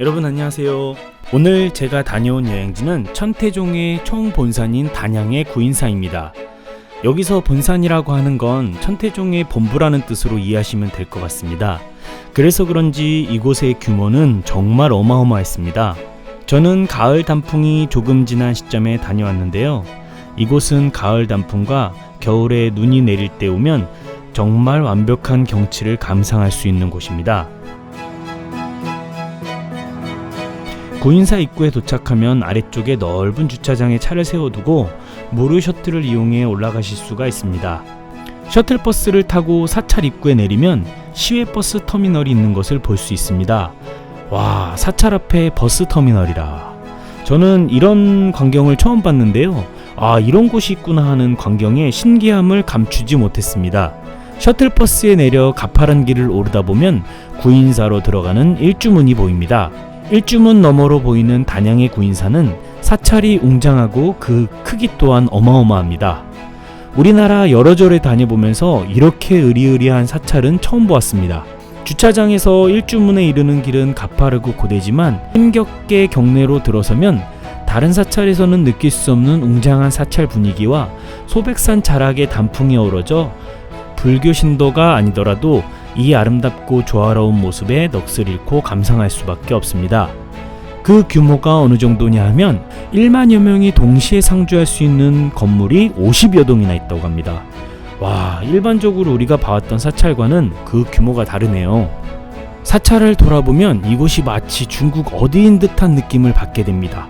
여러분 안녕하세요. 오늘 제가 다녀온 여행지는 천태종의 총 본산인 단양의 구인사입니다. 여기서 본산이라고 하는 건 천태종의 본부라는 뜻으로 이해하시면 될 것 같습니다. 그래서 그런지 이곳의 규모는 정말 어마어마했습니다. 저는 가을 단풍이 조금 지난 시점에 다녀왔는데요. 이곳은 가을 단풍과 겨울에 눈이 내릴 때 오면 정말 완벽한 경치를 감상할 수 있는 곳입니다. 구인사 입구에 도착하면 아래쪽에 넓은 주차장에 차를 세워두고 무료 셔틀을 이용해 올라가실 수가 있습니다. 셔틀버스를 타고 사찰 입구에 내리면 시외버스 터미널이 있는 것을 볼 수 있습니다. 와, 사찰 앞에 버스 터미널이라. 저는 이런 광경을 처음 봤는데요. 아, 이런 곳이 있구나 하는 광경에 신기함을 감추지 못했습니다. 셔틀버스에 내려 가파른 길을 오르다 보면 구인사로 들어가는 일주문이 보입니다. 일주문 너머로 보이는 단양의 구인사는 사찰이 웅장하고 그 크기 또한 어마어마합니다. 우리나라 여러 절에 다녀보면서 이렇게 으리으리한 사찰은 처음 보았습니다. 주차장에서 일주문에 이르는 길은 가파르고 고되지만 힘겹게 경내로 들어서면 다른 사찰에서는 느낄 수 없는 웅장한 사찰 분위기와 소백산 자락의 단풍이 어우러져 불교 신도가 아니더라도 이 아름답고 조화로운 모습에 넋을 잃고 감상할 수밖에 없습니다. 그 규모가 어느 정도냐 하면 1만여 명이 동시에 상주할 수 있는 건물이 50여 동이나 있다고 합니다. 와, 일반적으로 우리가 봐왔던 사찰과는 그 규모가 다르네요. 사찰을 돌아보면 이곳이 마치 중국 어디인 듯한 느낌을 받게 됩니다.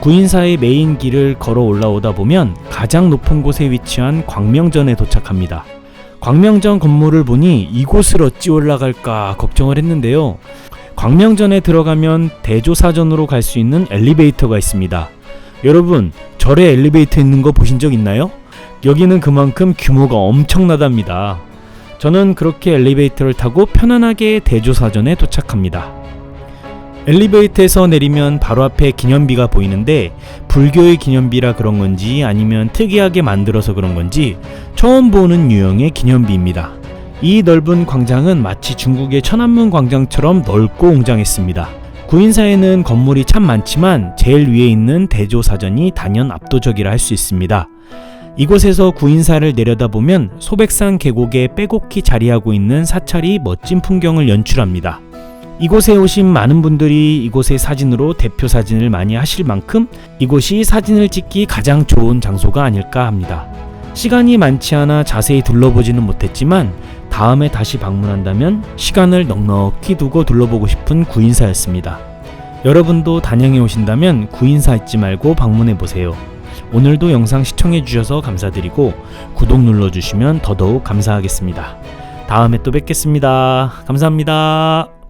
구인사의 메인 길을 걸어 올라오다 보면 가장 높은 곳에 위치한 광명전에 도착합니다. 광명전 건물을 보니 이곳을 어찌 올라갈까 걱정을 했는데요. 광명전에 들어가면 대조사전으로 갈 수 있는 엘리베이터가 있습니다. 여러분, 절에 엘리베이터 있는 거 보신 적 있나요? 여기는 그만큼 규모가 엄청나답니다. 저는 그렇게 엘리베이터를 타고 편안하게 대조사전에 도착합니다. 엘리베이터에서 내리면 바로 앞에 기념비가 보이는데 불교의 기념비라 그런 건지 아니면 특이하게 만들어서 그런 건지 처음 보는 유형의 기념비입니다. 이 넓은 광장은 마치 중국의 천안문 광장처럼 넓고 웅장했습니다. 구인사에는 건물이 참 많지만 제일 위에 있는 대조사전이 단연 압도적이라 할 수 있습니다. 이곳에서 구인사를 내려다보면 소백산 계곡에 빼곡히 자리하고 있는 사찰이 멋진 풍경을 연출합니다. 이곳에 오신 많은 분들이 이곳의 사진으로 대표 사진을 많이 하실 만큼 이곳이 사진을 찍기 가장 좋은 장소가 아닐까 합니다. 시간이 많지 않아 자세히 둘러보지는 못했지만 다음에 다시 방문한다면 시간을 넉넉히 두고 둘러보고 싶은 구인사였습니다. 여러분도 단양에 오신다면 구인사 잊지 말고 방문해 보세요. 오늘도 영상 시청해 주셔서 감사드리고 구독 눌러 주시면 더더욱 감사하겠습니다. 다음에 또 뵙겠습니다. 감사합니다.